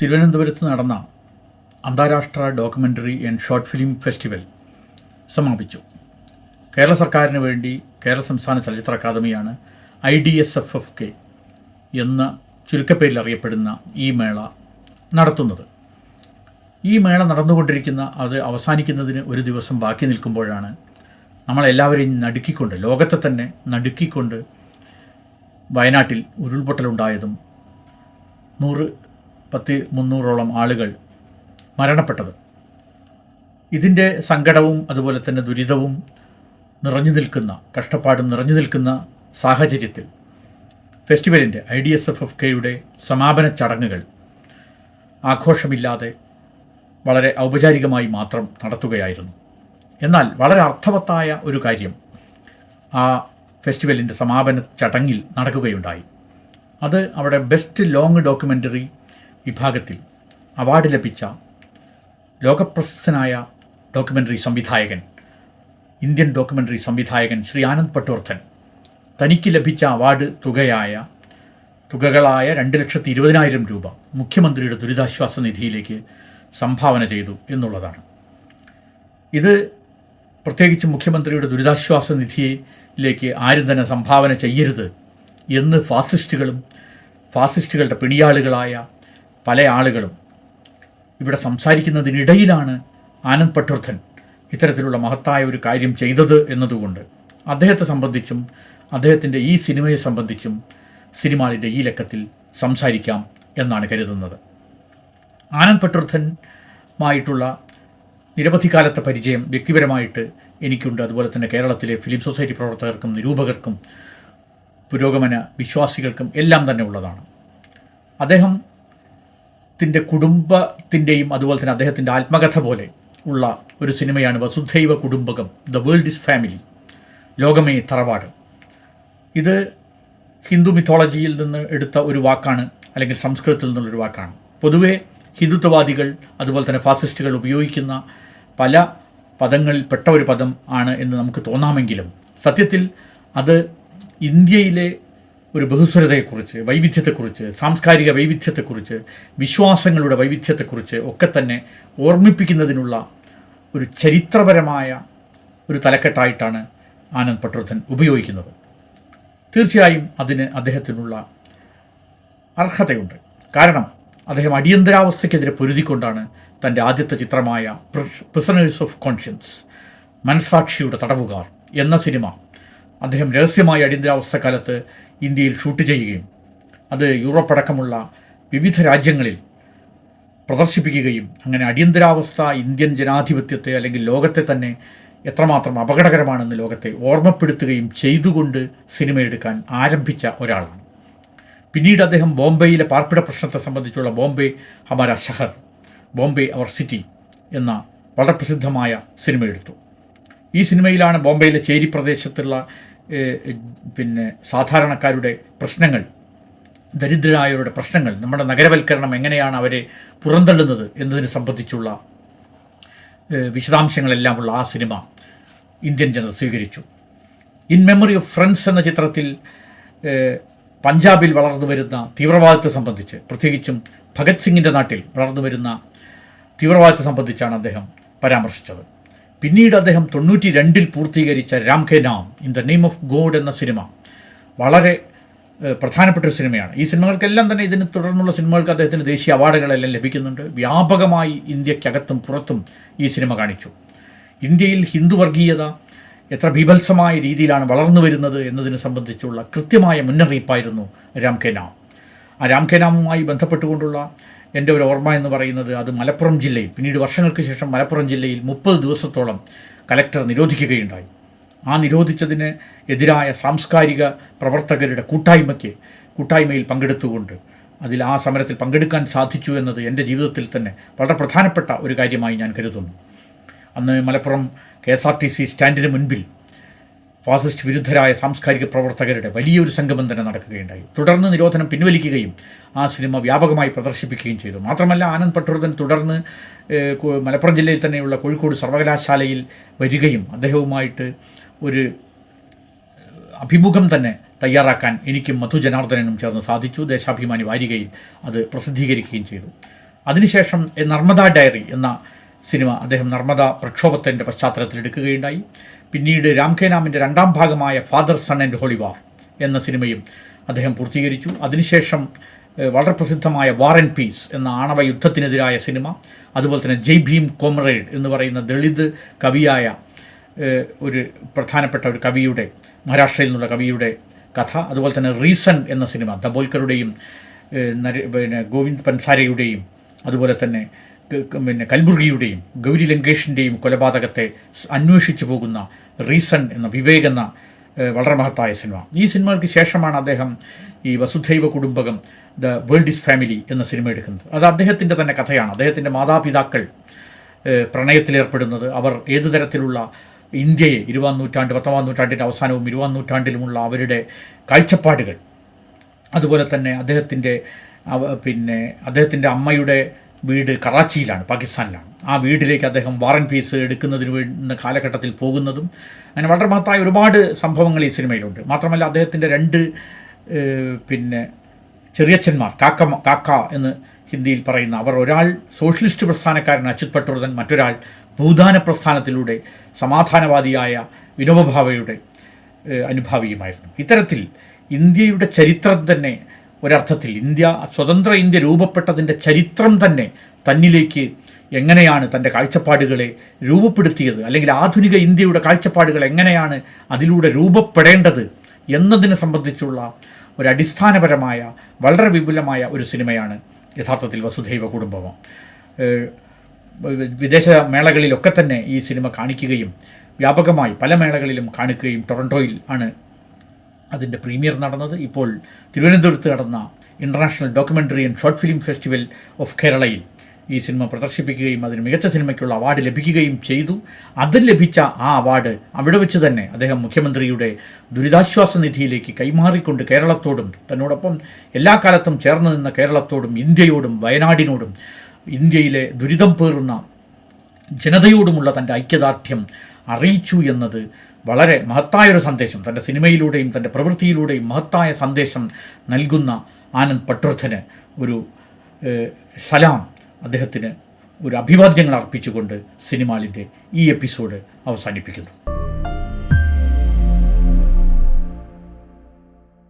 തിരുവനന്തപുരത്ത് നടന്ന അന്താരാഷ്ട്ര documentary and short film festival സമാപിച്ചു. കേരള സർക്കാരിന് വേണ്ടി കേരള സംസ്ഥാന ചലച്ചിത്ര അക്കാദമിയാണ് I D S F F K എന്ന ചുരുക്കപ്പേരിൽ അറിയപ്പെടുന്ന ഈ മേള നടത്തുന്നത്. ഈ മേള നടന്നുകൊണ്ടിരിക്കുന്ന അത് അവസാനിക്കുന്നതിന് ഒരു ദിവസം ബാക്കി നിൽക്കുമ്പോഴാണ് നമ്മളെല്ലാവരെയും നടുക്കിക്കൊണ്ട് ലോകത്തെ തന്നെ നടുക്കിക്കൊണ്ട് വയനാട്ടിൽ ഉരുൾപൊട്ടലുണ്ടായതും നൂറ് പത്ത് മുന്നൂറോളം ആളുകൾ മരണപ്പെട്ടത്. ഇതിന്റെ സങ്കടവും അതുപോലെ തന്നെ ദുരിതവും നിറഞ്ഞു നിൽക്കുന്ന കഷ്ടപ്പാടും നിറഞ്ഞു നിൽക്കുന്ന സാഹചര്യത്തിൽ ഫെസ്റ്റിവലിന്റെ I D S F F കെയുടെ സമാപന ചടങ്ങുകൾ ആഘോഷമില്ലാതെ വളരെ ഔപചാരികമായി മാത്രം നടത്തുകയായിരുന്നു. എന്നാൽ വളരെ അർത്ഥവത്തായ ഒരു കാര്യം ആ ഫെസ്റ്റിവലിന്റെ സമാപന ചടങ്ങിൽ നടക്കുകയുണ്ടായി. അത് അവിടെ ബെസ്റ്റ് ലോങ് ഡോക്യുമെന്ററി വിഭാഗത്തിൽ അവാർഡ് ലഭിച്ച ലോകപ്രശസ്തനായ ഡോക്യുമെന്ററി സംവിധായകൻ ഇന്ത്യൻ ഡോക്യുമെന്ററി സംവിധായകൻ ശ്രീ ആനന്ദ് പട്ടോർദ്ധൻ തനിക്ക് ലഭിച്ച അവാർഡ് തുകയായ തുകകളായ രണ്ട് ലക്ഷത്തി ഇരുപതിനായിരം രൂപ മുഖ്യമന്ത്രിയുടെ ദുരിതാശ്വാസ നിധിയിലേക്ക് സംഭാവന ചെയ്തു എന്നുള്ളതാണ്. ഇത് പ്രത്യേകിച്ച് മുഖ്യമന്ത്രിയുടെ ദുരിതാശ്വാസ നിധിയിലേക്ക് ആരും തന്നെ സംഭാവന ചെയ്യരുത് എന്ന് ഫാസിസ്റ്റുകളും ഫാസിസ്റ്റുകളുടെ പിണിയാളുകളായ പല ആളുകളും ഇവിടെ സംസാരിക്കുന്നതിനിടയിലാണ് ആനന്ദ് പട്ടുർദ്ധൻ ഇത്തരത്തിലുള്ള മഹത്തായ ഒരു കാര്യം ചെയ്തത് എന്നതുകൊണ്ട് അദ്ദേഹത്തെ സംബന്ധിച്ചും അദ്ദേഹത്തിന്റെ ഈ സിനിമയെ സംബന്ധിച്ചും സിനിമാളിന്റെ ഈ ലക്കത്തിൽ സംസാരിക്കാം എന്നാണ് കരുതുന്നത്. ആനന്ദ് പട്ടുർദ്ധനുമായിട്ടുള്ള നിരവധി കാലത്തെ പരിചയം വ്യക്തിപരമായിട്ട് എനിക്കുണ്ട്. അതുപോലെ തന്നെ കേരളത്തിലെ ഫിലിം സൊസൈറ്റി പ്രവർത്തകർക്കും നിരൂപകർക്കും പുരോഗമന വിശ്വാസികൾക്കും എല്ലാം തന്നെ ഉള്ളതാണ്. അദ്ദേഹത്തിന്റെ കുടുംബത്തിന്റെയും അതുപോലെ തന്നെ അദ്ദേഹത്തിന്റെ ആത്മകഥ പോലെ ഉള്ള ഒരു സിനിമയാണ് Vasudhaiva Kutumbakam the world is family ലോകമേ തറവാട്. ഇത് ഹിന്ദു മിത്തോളജിയിൽ നിന്ന് എടുത്ത ഒരു വാക്കാണ് അല്ലെങ്കിൽ സംസ്കൃതത്തിൽ നിന്നുള്ളൊരു വാക്കാണ്. പൊതുവേ ഹിന്ദുത്വവാദികൾ അതുപോലെ തന്നെ ഫാസിസ്റ്റുകൾ ഉപയോഗിക്കുന്ന പല പദങ്ങളിൽപ്പെട്ട ഒരു പദം ആണ് എന്ന് നമുക്ക് തോന്നാമെങ്കിലും സത്യത്തിൽ അത് ഇന്ത്യയിലെ ഒരു ബഹുസ്വരതയെക്കുറിച്ച് വൈവിധ്യത്തെക്കുറിച്ച് സാംസ്കാരിക വൈവിധ്യത്തെക്കുറിച്ച് വിശ്വാസങ്ങളുടെ വൈവിധ്യത്തെക്കുറിച്ച് ഒക്കെ തന്നെ ഓർമ്മിപ്പിക്കുന്നതിനുള്ള ഒരു ചരിത്രപരമായ ഒരു തലക്കെട്ടായിട്ടാണ് ആനന്ദ് പട്ടോർത്ഥൻ ഉപയോഗിക്കുന്നത്. തീർച്ചയായും അതിന് അദ്ദേഹത്തിനുള്ള അർഹതയുണ്ട്. കാരണം അദ്ദേഹം അടിയന്തരാവസ്ഥയ്ക്കെതിരെ പൊരുതിക്കൊണ്ടാണ് തന്റെ ആദ്യത്തെ ചിത്രമായ പ്രിസണേഴ്സ് ഓഫ് കോൺഷ്യൻസ് മനസാക്ഷിയുടെ തടവുകാർ എന്ന സിനിമ അദ്ദേഹം രഹസ്യമായ അടിയന്തരാവസ്ഥക്കാലത്ത് ഇന്ത്യയിൽ ഷൂട്ട് ചെയ്യുകയും അത് യൂറോപ്പ് അടക്കമുള്ള വിവിധ രാജ്യങ്ങളിൽ പ്രദർശിപ്പിക്കുകയും അങ്ങനെ അടിയന്തരാവസ്ഥ ഇന്ത്യൻ ജനാധിപത്യത്തെ അല്ലെങ്കിൽ ലോകത്തെ തന്നെ എത്രമാത്രം അപകടകരമാണെന്ന് ലോകത്തെ ഓർമ്മപ്പെടുത്തുകയും ചെയ്തുകൊണ്ട് സിനിമ എടുക്കാൻ ആരംഭിച്ച ഒരാളാണ് പിന്നീട് അദ്ദേഹം ബോംബെയിലെ പാർപ്പിട പ്രശ്നത്തെ സംബന്ധിച്ചുള്ള ബോംബെ ഹമാര ഷഹർ ബോംബെ അവർ സിറ്റി എന്ന വളരെ പ്രസിദ്ധമായ സിനിമ എടുത്തു ഈ സിനിമയിലാണ് ബോംബെയിലെ ചേരി പ്രദേശത്തുള്ള പിന്നെ സാധാരണക്കാരുടെ പ്രശ്നങ്ങൾ ദരിദ്രരായവരുടെ പ്രശ്നങ്ങൾ നമ്മുടെ നഗരവൽക്കരണം എങ്ങനെയാണ് അവരെ പുറന്തള്ളുന്നത് എന്നതിനെ സംബന്ധിച്ചുള്ള വിശദാംശങ്ങളെല്ലാമുള്ള ആ സിനിമ ഇന്ത്യൻ ജനത സ്വീകരിച്ചു. ഇൻ മെമ്മറി ഓഫ് ഫ്രണ്ട്സ് എന്ന ചിത്രത്തിൽ പഞ്ചാബിൽ വളർന്നു വരുന്ന തീവ്രവാദത്തെ സംബന്ധിച്ച് പ്രത്യേകിച്ചും ഭഗത് സിംഗിന്റെ നാട്ടിൽ വളർന്നു വരുന്ന തീവ്രവാദത്തെ സംബന്ധിച്ചാണ് അദ്ദേഹം പരാമർശിച്ചത്. പിന്നീട് അദ്ദേഹം തൊണ്ണൂറ്റി രണ്ടിൽ പൂർത്തീകരിച്ച Ram Ke Naam in the name of God എന്ന സിനിമ. വളരെ പ്രധാനപ്പെട്ട ഒരു സിനിമയാണ്. ഈ സിനിമകൾക്കെല്ലാം തന്നെ ഇതിന് തുടർന്നുള്ള സിനിമകൾക്ക് അദ്ദേഹത്തിന് ദേശീയ അവാർഡുകളെല്ലാം ലഭിക്കുന്നുണ്ട്. വ്യാപകമായി ഇന്ത്യക്കകത്തും പുറത്തും ഈ സിനിമ കാണിച്ചു. ഇന്ത്യയിൽ ഹിന്ദു വർഗീയത എത്ര ബീഭത്സമായ രീതിയിലാണ് വളർന്നു വരുന്നത് എന്നതിനെ സംബന്ധിച്ചുള്ള കൃത്യമായ മുന്നറിയിപ്പായിരുന്നു രാം കെ നാം. ആ രാം കെ നാമുമായി ബന്ധപ്പെട്ടുകൊണ്ടുള്ള എന്റെ ഒരു ഓർമ്മ എന്ന് പറയുന്നത് അത് മലപ്പുറം ജില്ലയിൽ പിന്നീട് വർഷങ്ങൾക്ക് ശേഷം മലപ്പുറം ജില്ലയിൽ മുപ്പത് ദിവസത്തോളം കലക്ടർ നിരോധിക്കുകയുണ്ടായി. ആ നിരോധിച്ചതിന് എതിരായ സാംസ്കാരിക പ്രവർത്തകരുടെ കൂട്ടായ്മയ്ക്ക് കൂട്ടായ്മയിൽ പങ്കെടുത്തുകൊണ്ട് അതിൽ ആ സമരത്തിൽ പങ്കെടുക്കാൻ സാധിച്ചു എന്നത് എന്റെ ജീവിതത്തിൽ തന്നെ വളരെ പ്രധാനപ്പെട്ട ഒരു കാര്യമായി ഞാൻ കരുതുന്നു. അന്ന് Malappuram K S R T C സ്റ്റാൻഡിന് മുൻപിൽ ഫാസിസ്റ്റ് വിരുദ്ധരായ സാംസ്കാരിക പ്രവർത്തകരുടെ വലിയൊരു സംഗമം തന്നെ നടക്കുകയുണ്ടായി. തുടർന്ന് നിരോധനം പിൻവലിക്കുകയും ആ സിനിമ വ്യാപകമായി പ്രദർശിപ്പിക്കുകയും ചെയ്തു. മാത്രമല്ല ആനന്ദ് പട്ടോർദൻ തുടർന്ന് മലപ്പുറം ജില്ലയിൽ തന്നെയുള്ള കോഴിക്കോട് സർവകലാശാലയിൽ വരികയും അദ്ദേഹവുമായിട്ട് ഒരു അഭിമുഖം തന്നെ തയ്യാറാക്കാൻ എനിക്കും മധു ജനാർദ്ദനനും ചേർന്ന് സാധിച്ചു. ദേശാഭിമാനി വാരികയിൽ അത് പ്രസിദ്ധീകരിക്കുകയും ചെയ്തു. അതിനുശേഷം നർമ്മദ ഡയറി എന്ന സിനിമ അദ്ദേഹം നർമ്മദ പ്രക്ഷോഭത്തിന്റെ പശ്ചാത്തലത്തിൽ എടുക്കുകയുണ്ടായി. പിന്നീട് രാം കെ രണ്ടാം ഭാഗമായ ഫാദർ സൺ ആൻഡ് ഹോളിവാർ എന്ന സിനിമയും അദ്ദേഹം പൂർത്തീകരിച്ചു. അതിനുശേഷം വളരെ പ്രസിദ്ധമായ വാർ ആൻഡ് പീസ് എന്ന ആണവ യുദ്ധത്തിനെതിരായ സിനിമ അതുപോലെ തന്നെ ജയ് ഭീം കോമ്രേഡ് എന്ന് പറയുന്ന ദളിത് കവിയായ ഒരു പ്രധാനപ്പെട്ട ഒരു കവിയുടെ മഹാരാഷ്ട്രയിൽ നിന്നുള്ള കവിയുടെ കഥ അതുപോലെ തന്നെ റീസൺ എന്ന സിനിമ ദബോൽക്കറുടെയും പിന്നെ ഗോവിന്ദ് പൻസാരയുടെയും അതുപോലെ തന്നെ പിന്നെ കൽബുർഗിയുടെയും ഗൗരി ലങ്കേഷിന്റെയും കൊലപാതകത്തെ അന്വേഷിച്ചു പോകുന്ന റീസൺ എന്ന വിവേക് എന്ന വളരെ മഹത്തായ സിനിമ. ഈ സിനിമകൾക്ക് ശേഷമാണ് അദ്ദേഹം ഈ Vasudhaiva Kutumbakam the world is family എന്ന സിനിമ എടുക്കുന്നത്. അത് അദ്ദേഹത്തിന്റെ തന്നെ കഥയാണ്. അദ്ദേഹത്തിന്റെ മാതാപിതാക്കൾ പ്രണയത്തിലേർപ്പെടുന്നത് അവർ ഏതു തരത്തിലുള്ള ഇന്ത്യയെ ഇരുപതാം നൂറ്റാണ്ട് പത്തൊമ്പതാം നൂറ്റാണ്ടിന്റെ അവസാനവും ഇരുപതാം നൂറ്റാണ്ടിലുമുള്ള അവരുടെ കാഴ്ചപ്പാടുകൾ. അതുപോലെ തന്നെ അദ്ദേഹത്തിന്റെ പിന്നെ അദ്ദേഹത്തിന്റെ അമ്മയുടെ വീട് കറാച്ചിയിലാണ് പാകിസ്ഥാനിലാണ്. ആ വീട്ടിലേക്ക് അദ്ദേഹം വാറൻ പീസ് എടുക്കുന്നതിന് വേണ്ടുന്ന കാലഘട്ടത്തിൽ പോകുന്നതും അങ്ങനെ വളരെ മഹത്തായ ഒരുപാട് സംഭവങ്ങൾ ഈ സിനിമയിലുണ്ട്. മാത്രമല്ല അദ്ദേഹത്തിന്റെ രണ്ട് പിന്നെ ചെറിയച്ഛന്മാർ കാക്ക കാക്ക എന്ന് ഹിന്ദിയിൽ പറയുന്ന അവർ ഒരാൾ സോഷ്യലിസ്റ്റ് പ്രസ്ഥാനക്കാരൻ അച്യുത് പട്ടൂർദൻ മറ്റൊരാൾ ഭൂദാന പ്രസ്ഥാനത്തിലൂടെ സമാധാനവാദിയായ വിനോബ ഭാവയുടെ അനുഭാവിയുമായിരുന്നു. ഇത്തരത്തിൽ ഇന്ത്യയുടെ ചരിത്രം തന്നെ ഒരർത്ഥത്തിൽ ഇന്ത്യ സ്വതന്ത്ര ഇന്ത്യ രൂപപ്പെട്ടതിന്റെ ചരിത്രം തന്നെ തന്നിലേക്ക് എങ്ങനെയാണ് തന്റെ കാഴ്ചപ്പാടുകളെ രൂപപ്പെടുത്തിയത്? അല്ലെങ്കിൽ ആധുനിക ഇന്ത്യയുടെ കാഴ്ചപ്പാടുകൾ എങ്ങനെയാണ് അതിലൂടെ രൂപപ്പെടേണ്ടത് എന്നതിനെ സംബന്ധിച്ചുള്ള ഒരു അടിസ്ഥാനപരമായ വളരെ വിപുലമായ ഒരു സിനിമയാണ് യഥാർത്ഥത്തിൽ വസുധൈവ കുടുംബം. വിദേശ മേളകളിലൊക്കെ തന്നെ ഈ സിനിമ കാണിക്കുകയും വ്യാപകമായി പല മേളകളിലും കാണിക്കുകയും ടൊറന്റോയിൽ ആണ് അതിന്റെ പ്രീമിയർ നടന്നത് ഇപ്പോൾ തിരുവനന്തപുരത്ത് നടന്ന international documentary and short film festival of കേരളയിൽ ഈ സിനിമ പ്രദർശിപ്പിക്കുകയും അതിന് മികച്ച സിനിമയ്ക്കുള്ള അവാർഡ് ലഭിക്കുകയും ചെയ്തു. അത് ലഭിച്ച ആ അവാർഡ് അവിടെ വെച്ച് തന്നെ അദ്ദേഹം മുഖ്യമന്ത്രിയുടെ ദുരിതാശ്വാസ നിധിയിലേക്ക് കൈമാറിക്കൊണ്ട് കേരളത്തോടും തന്നോടൊപ്പം എല്ലാ കാലത്തും ചേർന്ന് നിന്ന കേരളത്തോടും ഇന്ത്യയോടും വയനാടിനോടും ഇന്ത്യയിലെ ദുരിതം പേറുന്ന ജനതയോടുമുള്ള തന്റെ ഐക്യദാർഢ്യം അറിയിച്ചു എന്നത് വളരെ മഹത്തായൊരു സന്ദേശം തന്റെ സിനിമയിലൂടെയും തന്റെ പ്രവൃത്തിയിലൂടെയും മഹത്തായ സന്ദേശം നൽകുന്ന ആനന്ദ് പട്വർദ്ധന് ഒരു സലാം അദ്ദേഹത്തിന് ഒരു അഭിവാദ്യങ്ങൾ അർപ്പിച്ചുകൊണ്ട് സിനിമാലിന്റെ ഈ എപ്പിസോഡ് അവസാനിപ്പിക്കുന്നു.